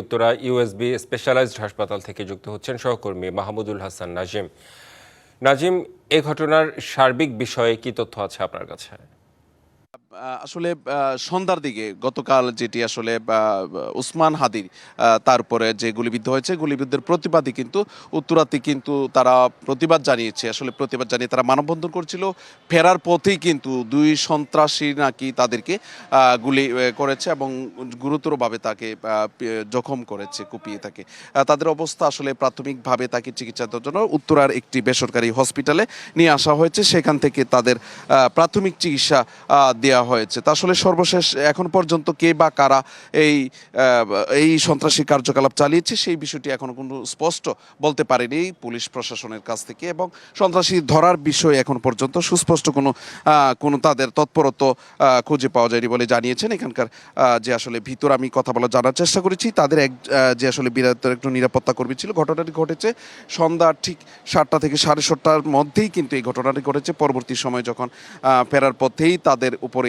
Uttara USB specialised হাসপাতাল থেকে যুক্ত হচ্ছেন সহকর্মী মাহমুদুল হাসান নাজিম। নাজিম, এ ঘটনার সার্বিক বিষয়ে কি তথ্য আছে আপনার কাছে? আসলে সন্ধ্যার দিকে গতকাল যেটি আসলে উসমান হাদির তারপরে যে গুলিবিদ্ধ হয়েছে গুলিবিদ্ধের প্রতিবাদী কিন্তু উত্তরাতে কিন্তু তারা প্রতিবাদ জানিয়েছে। আসলে প্রতিবাদ জানিয়ে তারা মানববন্ধন করছিল। ফেরার পথেই কিন্তু দুই সন্ত্রাসী নাকি তাদেরকে গুলি করেছে এবং গুরুতরভাবে তাকে জখম করেছে কুপিয়ে তাকে। তাদের অবস্থা আসলে প্রাথমিকভাবে তাকে চিকিৎসার জন্য উত্তরার একটি বেসরকারি হসপিটালে নিয়ে আসা হয়েছে। সেখান থেকে তাদের প্রাথমিক চিকিৎসা আহ, দেওয়া হয়েছে। তা আসলে সর্বশেষ এখন পর্যন্ত কে বা কারা এই এই সন্ত্রাসী কার্যকলাপ চালিয়েছে সেই বিষয়টি এখনও কোনো স্পষ্ট বলতে পারেনি পুলিশ প্রশাসনের কাছ থেকে এবং সন্ত্রাসী ধরার বিষয়ে এখন পর্যন্ত সুস্পষ্ট কোনো কোনো তাদের তৎপরতা খুঁজে পাওয়া যায়নি বলে জানিয়েছেন এখানকার যে আসলে ভিতর আমি কথা বলা জানার চেষ্টা করেছি। তাদের এক যে আসলে বিরাট একটু নিরাপত্তা কর্মী ছিল। ঘটনাটি ঘটেছে সন্ধ্যা ঠিক সাতটা থেকে সাড়ে সাতটার মধ্যেই কিন্তু এই ঘটনাটি ঘটেছে। পরবর্তী সময় যখন ফেরার পথেই তাদের উপরে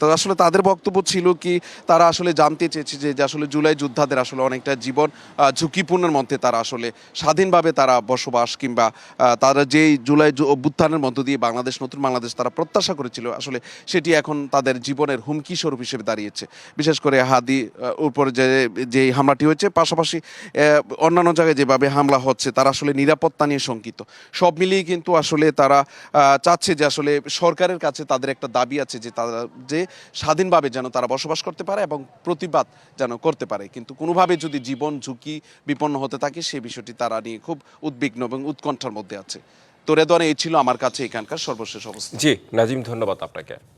তো আসলে তাদের বক্তব্য ছিল কি, তারা আসলে জানতে চেয়েছে যে আসলে জুলাই যোদ্ধাদের আসলে অনেকটা জীবন ঝুঁকিপূর্ণের মধ্যে তারা আসলে স্বাধীনভাবে তারা বসবাস কিংবা তারা যেই জুলাই অভ্যুত্থানের মধ্য দিয়ে বাংলাদেশ, নতুন বাংলাদেশ তারা প্রত্যাশা করেছিল, আসলে সেটি এখন তাদের জীবনের হুমকি স্বরূপ হিসেবে দাঁড়িয়েছে। বিশেষ করে হাদি উপরে যে যে হামলাটি হয়েছে, পাশাপাশি অন্যান্য জায়গায় যেভাবে হামলা হচ্ছে, তারা আসলে নিরাপত্তা নিয়ে শঙ্কিত। সব মিলিয়ে কিন্তু আসলে তারা চাচ্ছে যে আসলে সরকারের কাছে তাদের একটা দাবি আছে যে, তারা যে স্বাধীনভাবে যেন তারা বসবাস করতে পারে এবং প্রতিবাদ যেন করতে পারে। কিন্তু কোনোভাবে যদি জীবন ঝুঁকি বিপন্ন হতে থাকে সেই বিষয়টি তারা নিয়ে খুব উদ্বিগ্ন এবং উৎকণ্ঠার মধ্যে আছে। তোরে রেদওয়ানে এই ছিল আমার কাছে এখানকার সর্বশেষ অবস্থা। জি, নাজিম, ধন্যবাদ আপনাকে।